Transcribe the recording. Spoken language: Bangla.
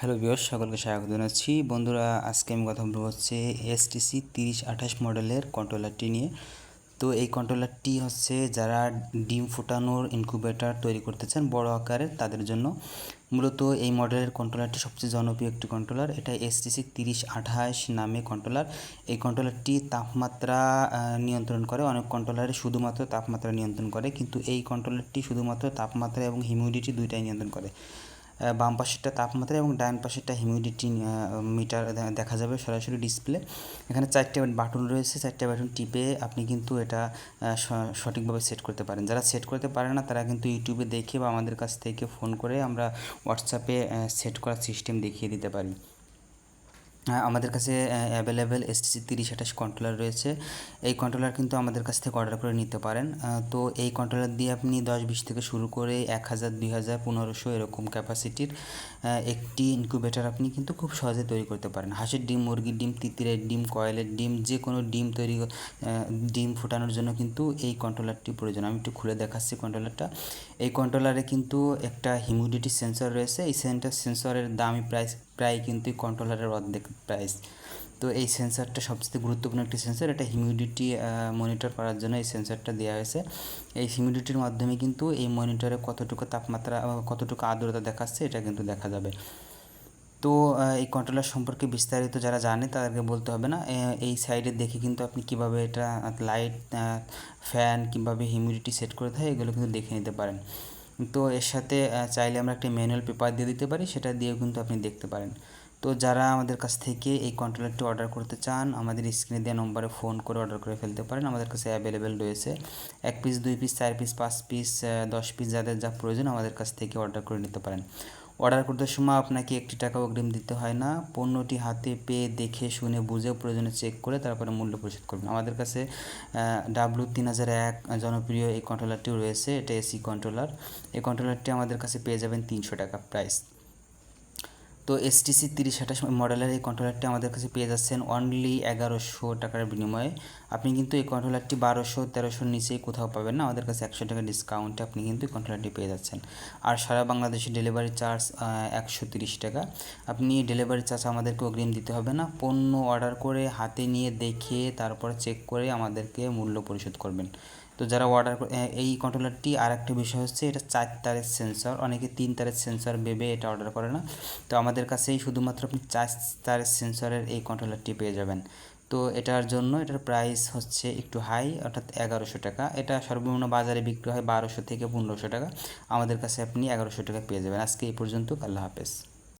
হ্যালো বিয়স সকলকে স্বাগত জানাচ্ছি। বন্ধুরা, আজকে আমি কথা বলব হচ্ছে এসটিসি তিরিশ আঠাশ মডেলের কন্ট্রোলারটি নিয়ে। তো এই কন্ট্রোলারটি হচ্ছে যারা ডিম ফুটানোর ইনকুবেটার তৈরি করতে চান, বড় আকারের, তাদের জন্য। মূলত এই মডেলের কন্ট্রোলারটি সবচেয়ে জনপ্রিয় একটি কন্ট্রোলার। এটা এসটিসি তিরিশ আঠাশ নামে কন্ট্রোলার। এই কন্ট্রোলারটি তাপমাত্রা নিয়ন্ত্রণ করে। অনেক কন্ট্রোলারে শুধুমাত্র তাপমাত্রা নিয়ন্ত্রণ করে, কিন্তু এই কন্ট্রোলারটি শুধুমাত্র তাপমাত্রা এবং হিউমিডিটি দুইটাই নিয়ন্ত্রণ করে। বাম পাশেরটা তাপমাত্রা এবং ডান পাশেরটা হিউমিডিটি মিটার দেখা যাবে সরাসরি ডিসপ্লে এখানে চারটে বাটন রয়েছে, চারটে বাটন টিপে আপনি কিন্তু এটা সঠিকভাবে সেট করতে পারেন। যারা সেট করতে পারে না, তারা কিন্তু ইউটিউবে দেখে বা আমাদের কাছ থেকে ফোন করে আমরা হোয়াটসঅ্যাপে সেট করার সিস্টেম দেখিয়ে দিতে পারি। আমাদের কাছে অ্যাভেলেবেল এসটিসি তিরিশ আঠাশ কন্ট্রোলার রয়েছে। এই কন্ট্রোলার কিন্তু আমাদের কাছ থেকে অর্ডার করে নিতে পারেন। তো এই কন্ট্রোলার দিয়ে আপনি দশ বিশ থেকে শুরু করে এক হাজার, দুই হাজার, পনেরোশো এরকম ক্যাপাসিটির একটি ইনকিউবেটার আপনি কিন্তু খুব সহজে তৈরি করতে পারেন। হাঁসের ডিম, মুরগির ডিম, তিতিরের ডিম, কয়েলের ডিম, যে কোনো ডিম তৈরি ডিম ফোটানোর জন্য কিন্তু এই কন্ট্রোলারটি প্রয়োজন। আমি একটু খুলে দেখাচ্ছি কন্ট্রোলারটা এই কন্ট্রোলারে কিন্তু একটা হিউমিডিটি সেন্সর রয়েছে। এই সেন্টার সেন্সরের দামি প্রাইস প্রায় কিন্তু কন্ট্রোলারের অর্ধেক প্রাইস তো এই সেন্সারটা সবচেয়ে গুরুত্বপূর্ণ একটি সেন্সার এটা হিউমিডিটি মনিটর করার জন্য এই সেন্সারটা দেওয়া হয়েছে। এই হিউমিডিটির মাধ্যমে কিন্তু এই মনিটরে কতটুকু তাপমাত্রা কতটুকু আর্দ্রতা দেখাচ্ছে এটা কিন্তু দেখা যাবে। তো এই কন্ট্রোলার সম্পর্কে বিস্তারিত যারা জানে তাদেরকে বলতে হবে না। এই সাইডে দেখে কিন্তু আপনি কীভাবে এটা লাইট ফ্যান কীভাবে হিউমিডিটি সেট করে থাকে এগুলো কিন্তু দেখে নিতে পারেন। তো এর সাথে চাইলে আমরা একটা ম্যানুয়াল পেপার দিয়ে দিতে পারি, সেটা দিয়েও কিন্তু আপনি দেখতে পারেন। তো যারা আমাদের কাছ থেকে এই কন্ট্রোলারটি অর্ডার করতে চান, আমাদের স্ক্রিনে দেওয়া নম্বরে ফোন করে অর্ডার করে ফেলতে পারেন। আমাদের কাছে অ্যাভেলেবেল রয়েছে। এক পিস দুই পিস চার পিস পাঁচ পিস দশ পিস যাদের যা প্রয়োজন, আমাদের কাছ থেকে অর্ডার করে নিতে পারেন। অর্ডার করতে সময় আপনাকে একটি টাকা অগ্রিম দিতে হয় না। পণ্যটি হাতে পেয়ে দেখে, শুনে, বুঝে, প্রয়োজনে চেক করে তারপরে মূল্য পরিশোধ করবেন। আমাদের কাছে ডাব্লু তিন হাজার এক জনপ্রিয় এই কন্ট্রোলারটিও রয়েছে। এটা এসি কন্ট্রোলার এই কন্ট্রোলারটি আমাদের কাছে পেয়ে যাবেন তিনশো টাকা প্রাইস তো এসটিসি তিরিশ আঠাশ মডেলের এই কন্ট্রোলারটি আমাদের কাছে পেয়ে যাচ্ছেন অনলি এগারোশো টাকার বিনিময়ে। আপনি কিন্তু এই কন্ট্রোলারটি বারোশো, তেরোশোর নিচেই কোথাও পাবেন না। আমাদের কাছে একশো টাকা ডিসকাউন্টে আপনি কিন্তু এই কন্ট্রোলারটি পেয়ে যাচ্ছেন। আর সারা বাংলাদেশে ডেলিভারি চার্জ একশো তিরিশ টাকা। আপনি ডেলিভারি চার্জ আমাদেরকে অগ্রিম দিতে হবে না। পণ্য অর্ডার করে হাতে নিয়ে দেখে তারপর চেক করে আমাদেরকে মূল্য পরিশোধ করবেন। তো যারা অর্ডার এই কন্ট্রোলারটি আর একটা বিষয় হচ্ছে এটা চার তারের সেন্সর অনেকে তিন তারের সেন্সর ভেবে এটা অর্ডার করে না। তো আমাদের কাছেই শুধুমাত্র আপনি চার তার সেন্সরের এই কন্ট্রোলারটি পেয়ে যাবেন। তো এটার জন্য এটার প্রাইস হচ্ছে একটু হাই অর্থাৎ এগারোশো টাকা। এটা সর্বনিম্ন বাজারে বিক্রি হয় বারোশো থেকে পনেরোশো টাকা। আমাদের কাছে আপনি এগারোশো টাকা পেয়ে যাবেন। আজকে এই পর্যন্ত, আল্লাহ হাফেজ।